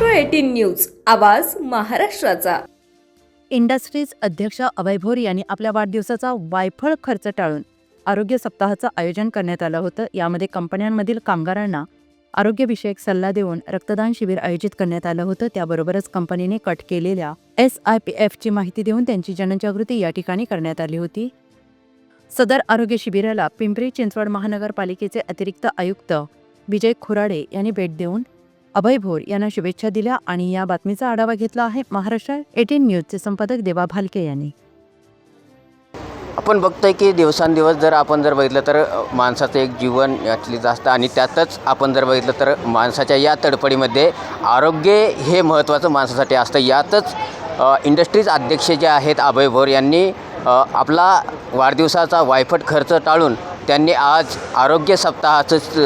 News आवाज महाराष्ट्राचा. Industries अध्यक्ष अभय भोर यांनी आपल्या वाढदिवसाचा वायफळ खर्च टाळून आरोग्य सप्ताहाचं आयोजन करण्यात आलं होतं. यामध्ये कंपन्यांमधील कामगारांना आरोग्यविषयक सल्ला देऊन रक्तदान शिबिर आयोजित करण्यात आलं होतं. त्याबरोबरच कंपनीने कट केलेल्या एस आय पी एफची माहिती देऊन त्यांची जनजागृती या ठिकाणी करण्यात आली होती. सदर आरोग्य शिबिराला पिंपरी चिंचवड महानगरपालिकेचे अतिरिक्त आयुक्त विजय खुराडे यांनी भेट देऊन अभय भोर यांना शुभेच्छा दिल्या आणि या बातमीचा आढावा घेतला आहे महाराष्ट्र एटीन न्यूजचे संपादक देवा भालके यांनी. आपण बघतोय की दिवसांदिवस जर आपण जर बघितलं तर माणसाचं एक जीवन यातलीच असतं आणि त्यातच आपण जर बघितलं तर माणसाच्या या तडफडीमध्ये आरोग्य हे महत्त्वाचं माणसासाठी असतं. यातच इंडस्ट्रीज अध्यक्ष जे आहेत अभय भोर यांनी आपला वाढदिवसाचा वायफट खर्च टाळून त्यांनी आज आरोग्य सप्ताहाचंच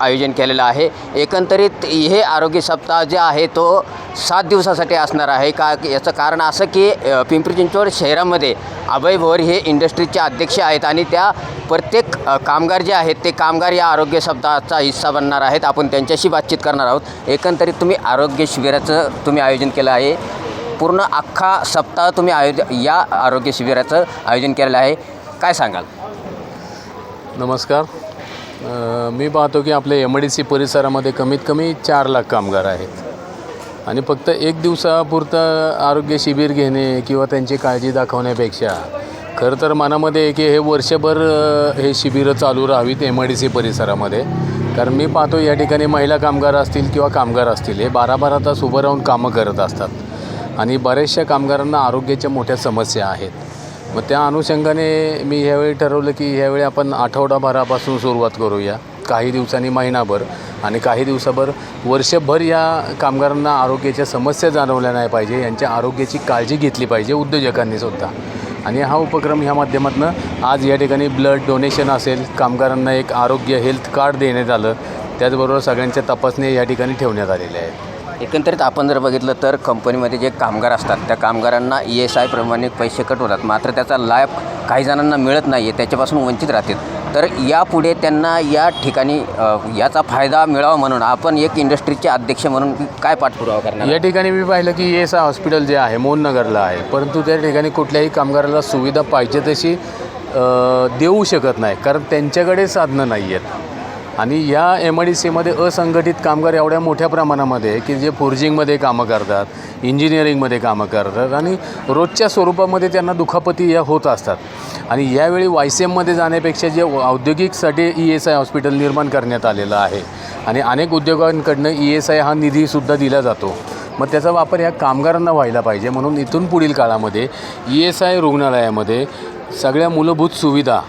आयोजन केलेलं आहे. एकंदरीत हे आरोग्य सप्ताह जे आहे तो सात दिवसासाठी असणार आहे. का याचं कारण असं की पिंपरी चिंचवड शहरामध्ये अभय भोर हे इंडस्ट्रीचे अध्यक्ष आहेत आणि त्या प्रत्येक कामगार जे आहेत ते कामगार या आरोग्य सप्ताहाचा हिस्सा बनणार आहेत. आपण त्यांच्याशी बातचीत करणार आहोत. एकंदरीत तुम्ही आरोग्य शिबिराचं तुम्ही आयोजन केलं आहे. पूर्ण अख्खा सप्ताह तुम्ही आयोज या आरोग्य शिबिराचं आयोजन केलेलं आहे. काय सांगाल? नमस्कार. मी पाहतो की आपल्या एम डी सी परिसरामध्ये कमीत कमी चार लाख कामगार आहेत. आणि फक्त एक दिवसापुरतं आरोग्य शिबिर घेणे किंवा त्यांची काळजी दाखवण्यापेक्षा खरं तर मनामध्ये आहे की हे वर्षभर हे शिबिरं चालू राहावीत एम आय डी सी परिसरामध्ये. कारण मी पाहतो या ठिकाणी महिला कामगार असतील किंवा कामगार असतील हे बारा बारा तास उभं राहून कामं करत असतात. आणि बऱ्याचशा कामगारांना आरोग्याच्या मोठ्या समस्या आहेत. मग त्या अनुषंगाने मी ह्यावेळी ठरवलं की ह्यावेळी आपण आठवडाभरापासून सुरुवात करूया. काही दिवसांनी महिनाभर आणि काही दिवसाभर वर्षभर या कामगारांना आरोग्याच्या समस्या जाणवल्या नाही पाहिजे यांच्या आरोग्याची काळजी घेतली पाहिजे उद्योजकांनी सुद्धा. आणि हा उपक्रम ह्या माध्यमातून आज या ठिकाणी ब्लड डोनेशन असेल कामगारांना एक आरोग्य हेल्थ कार्ड देण्यात आलं त्याचबरोबर सगळ्यांच्या तपासण्या या ठिकाणी ठेवण्यात आलेल्या आहेत. एकंदरीत आपण जर बघितलं तर कंपनीमध्ये जे कामगार असतात त्या कामगारांना ई एस आय प्रमाणे पैसे कट होतात मात्र त्याचा लाभ काही जणांना मिळत नाही आहे त्याच्यापासून वंचित राहतात तर यापुढे त्यांना या ठिकाणी याचा फायदा मिळावा म्हणून आपण एक इंडस्ट्रीचे अध्यक्ष म्हणून काय पाठपुरावा करणार या ठिकाणी मी पाहिलं की एस हॉस्पिटल जे आहे मोहननगरला आहे. परंतु त्या ठिकाणी कुठल्याही कामगाराला सुविधा पाहिजे तशी देऊ शकत नाही कारण त्यांच्याकडे साधनं नाही आहेत आणि या एम आय डी सीमध्ये असंघटित कामगार एवढ्या मोठ्या प्रमाणामध्ये की जे फोर्जिंगमध्ये कामं करतात इंजिनिअरिंगमध्ये कामं करतात आणि रोजच्या स्वरूपामध्ये त्यांना दुखापती या होत असतात. आणि यावेळी वाय सी एममध्ये जाण्यापेक्षा जे औद्योगिकसाठी ई एस आय हॉस्पिटल निर्माण करण्यात आलेलं आहे आणि अनेक उद्योगांकडनं ई एस आय हा निधीसुद्धा दिला जातो. मग त्याचा वापर ह्या कामगारांना व्हायला पाहिजे. म्हणून इथून पुढील काळामध्ये ई एस आय रुग्णालयामध्ये सगळ्या मूलभूत सुविधा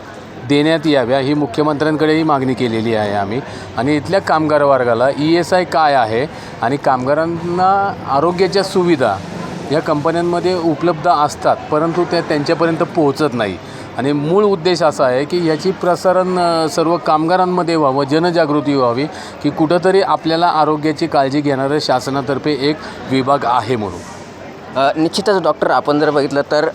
देण्यात याव्या ही मुख्यमंत्र्यांकडेही मागणी केलेली आहे आम्ही. आणि इथल्या कामगार वर्गाला ई एस आय काय आहे आणि कामगारांना आरोग्याच्या सुविधा या कंपन्यांमध्ये उपलब्ध असतात परंतु त्या त्यांच्यापर्यंत पोहोचत नाही. आणि मूळ उद्देश असा आहे की ह्याची प्रसारण सर्व कामगारांमध्ये व्हावं जनजागृती व्हावी की कुठंतरी आपल्याला आरोग्याची काळजी घेणारं शासनातर्फे एक विभाग आहे म्हणून. निश्चितच डॉक्टर आपण जर बघितलं तर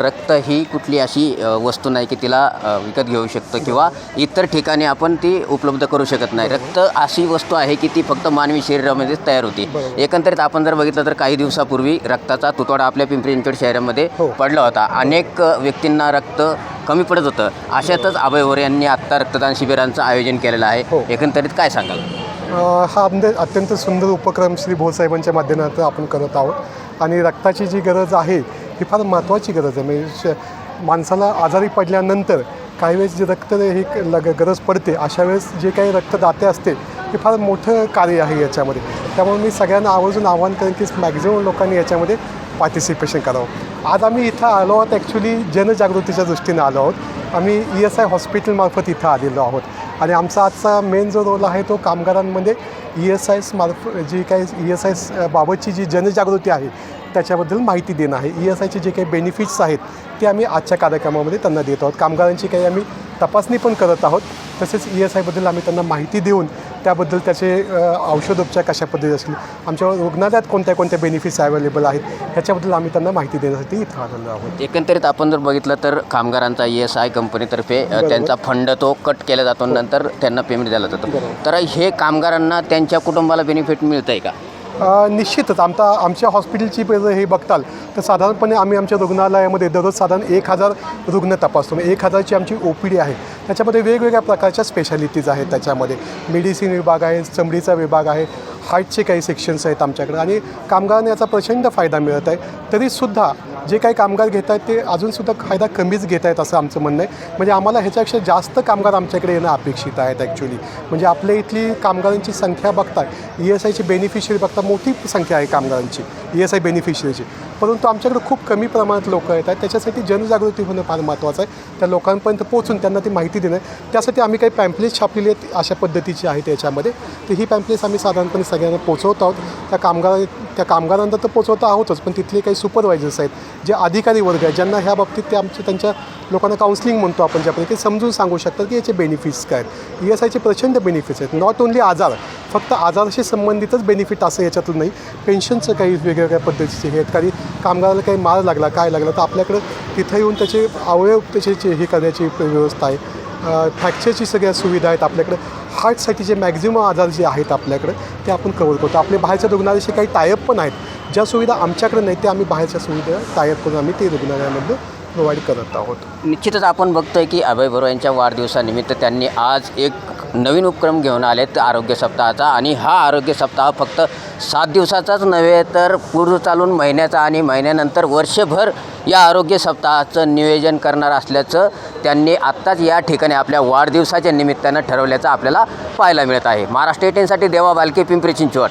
रक्त ही कुठली अशी वस्तू नाही की तिला विकत घेऊ शकतो किंवा इतर ठिकाणी आपण ती उपलब्ध करू शकत नाही. रक्त अशी वस्तू आहे की ती फक्त मानवी शरीरामध्येच तयार होती. एकंदरीत आपण जर बघितलं तर काही दिवसापूर्वी रक्ताचा तुतवडा आपल्या पिंपरी चिंचवड शहरामध्ये पडला होता. अनेक व्यक्तींना रक्त कमी पडत होतं. अशातच अभय वरे यांनी आत्ता रक्तदान शिबिरांचं आयोजन केलेलं आहे. एकंदरीत काय सांगाल? हा म्हणजे अत्यंत सुंदर उपक्रम श्री भोसाहेबांच्या माध्यमातून आपण करत आहोत. आणि रक्ताची जी गरज आहे ही फार महत्त्वाची गरज आहे. म्हणजे श माणसाला आजारी पडल्यानंतर काही वेळेस जे रक्त ही लग गरज पडते अशा वेळेस जे काही रक्तदाते असते हे फार मोठं कार्य आहे याच्यामध्ये. त्यामुळे मी सगळ्यांना आवर्जून आवाहन करेन की मॅक्झिमम लोकांनी याच्यामध्ये पार्टिसिपेशन करावं. आज आम्ही इथं आलो आहोत ॲक्च्युली जनजागृतीच्या दृष्टीने आलो आहोत. आम्ही ई एस आय हॉस्पिटलमार्फत इथं आलेलो आहोत. आणि आमचा आजचा मेन जो रोल आहे तो कामगारांमध्ये ई एस आय स्मार्फ जी काही ई एस आय बाबतची जी जनजागृती आहे त्याच्याबद्दल माहिती देणं आहे. ई एस आयचे जे काही बेनिफिट्स आहेत ते आम्ही आजच्या कार्यक्रमामध्ये त्यांना देत आहोत. कामगारांची काही आम्ही तपासणी पण करत आहोत. तसेच ई एस आयबद्दल आम्ही त्यांना माहिती देऊन त्याबद्दल त्याचे औषधोपचार कशा पद्धती असतील आमच्या रुग्णालयात कोणत्या कोणत्या बेनिफिट्स अवेलेबल आहेत ह्याच्याबद्दल आम्ही त्यांना माहिती देण्यासाठी इथं आलेलो आहोत. एकंदरीत आपण जर बघितलं तर कामगारांचा ई एस आय कंपनीतर्फे त्यांचा फंड तो कट केला जातो नंतर त्यांना पेमेंट दिला जातो. तर हे कामगारांना त्यांच्या कुटुंबाला बेनिफिट मिळतं आहे का? निश्चितच. आमचा आमच्या हॉस्पिटलची जर हे बघताल तर साधारणपणे आम्ही आमच्या रुग्णालयामध्ये दररोज साधारण एक हजार रुग्ण तपासतो. म्हणजे एक हजारची आमची ओ पी डी आहे. त्याच्यामध्ये वेगवेगळ्या प्रकारच्या स्पेशालिटीज आहेत त्याच्यामध्ये. मेडिसिन विभाग आहे चमडीचा विभाग आहे हार्टचे काही सेक्शन्स आहेत आमच्याकडे. आणि कामगारांना याचा प्रचंड फायदा मिळत आहे. तरीसुद्धा जे काही कामगार घेत आहेत ते अजूनसुद्धा फायदा कमीच घेत आहेत असं आमचं म्हणणं आहे. म्हणजे आम्हाला ह्याच्यापेक्षा जास्त कामगार आमच्याकडे येणं अपेक्षित आहेत ॲक्च्युली म्हणजे आपल्या इथली कामगारांची संख्या बघता ई एस आयची बेनिफिशरी बघता मोठी संख्या आहे कामगारांची. ई एस आय बेनिफिशरीची परंतु आमच्याकडे खूप कमी प्रमाणात लोक येतात. त्याच्यासाठी जनजागृती होणं फार महत्त्वाचं आहे. त्या लोकांपर्यंत पोहोचून त्यांना ती माहिती देणं. त्यासाठी आम्ही काही पॅम्पलेट्स छापलेली आहेत अशा पद्धतीची आहेत त्याच्यामध्ये तर ही पॅम्पलेट्स आम्ही साधारणपणे सगळ्यांना पोचवत आहोत. त्या कामगार त्या कामगारांना तर पोचवता आहोतच पण तिथले काही सुपरवायझर्स आहेत जे अधिकारी वर्ग आहेत ज्यांना ह्या बाबतीत ते आमचं त्यांच्या लोकांना काउन्सिलिंग म्हणतो आपण ज्यापैकी ते समजून सांगू शकतात की याचे बेनिफिट्स काय आहेत. ई एस आयचे प्रचंड बेनिफिट्स आहेत. नॉट ओन्ली आजार फक्त आजाराशी संबंधितच बेनिफिट असं याच्यातून नाही. पेन्शनचं काही वेगवेगळ्या पद्धतीचे हे आहेत. काही कामगाराला काही मार लागला काय लागला तर आपल्याकडं तिथं येऊन त्याचे अवयव त्याचे जे हे करण्याची व्यवस्था आहे. फ्रॅक्चरची सगळ्या सुविधा आहेत आपल्याकडं. हार्टसाठी जे मॅक्झिमम आजार जे आहेत आपल्याकडं ते आपण कवर करतो. आपले बाहेरच्या रुग्णालयाशी काही टायअप पण आहेत. ज्या सुविधा आमच्याकडे नाही ते आम्ही बाहेरच्या सुविधा टायअप करून आम्ही ते रुग्णालयामध्ये प्रोव्हाइड करत आहोत. निश्चितच आपण बघतोय की अभय बरो यांच्या वाढदिवसानिमित्त त्यांनी आज एक नवीन उपक्रम घेऊन आलेत आरोग्य सप्ताहाचा आणि हा आरोग्य सप्ताह फक्त सात दिवसाचाच नव्हे तर पूर्व चालून महिन्याचा आणि महिन्यानंतर वर्षभर या आरोग्य सप्ताहाचं नियोजन करणार असल्याचं त्यांनी आत्ताच या ठिकाणी आपल्या वाढदिवसाच्या निमित्तानं ठरवल्याचं आपल्याला पाहायला मिळत आहे. महाराष्ट्र एटीनसाठी देवा बालके पिंपरी चिंचवड.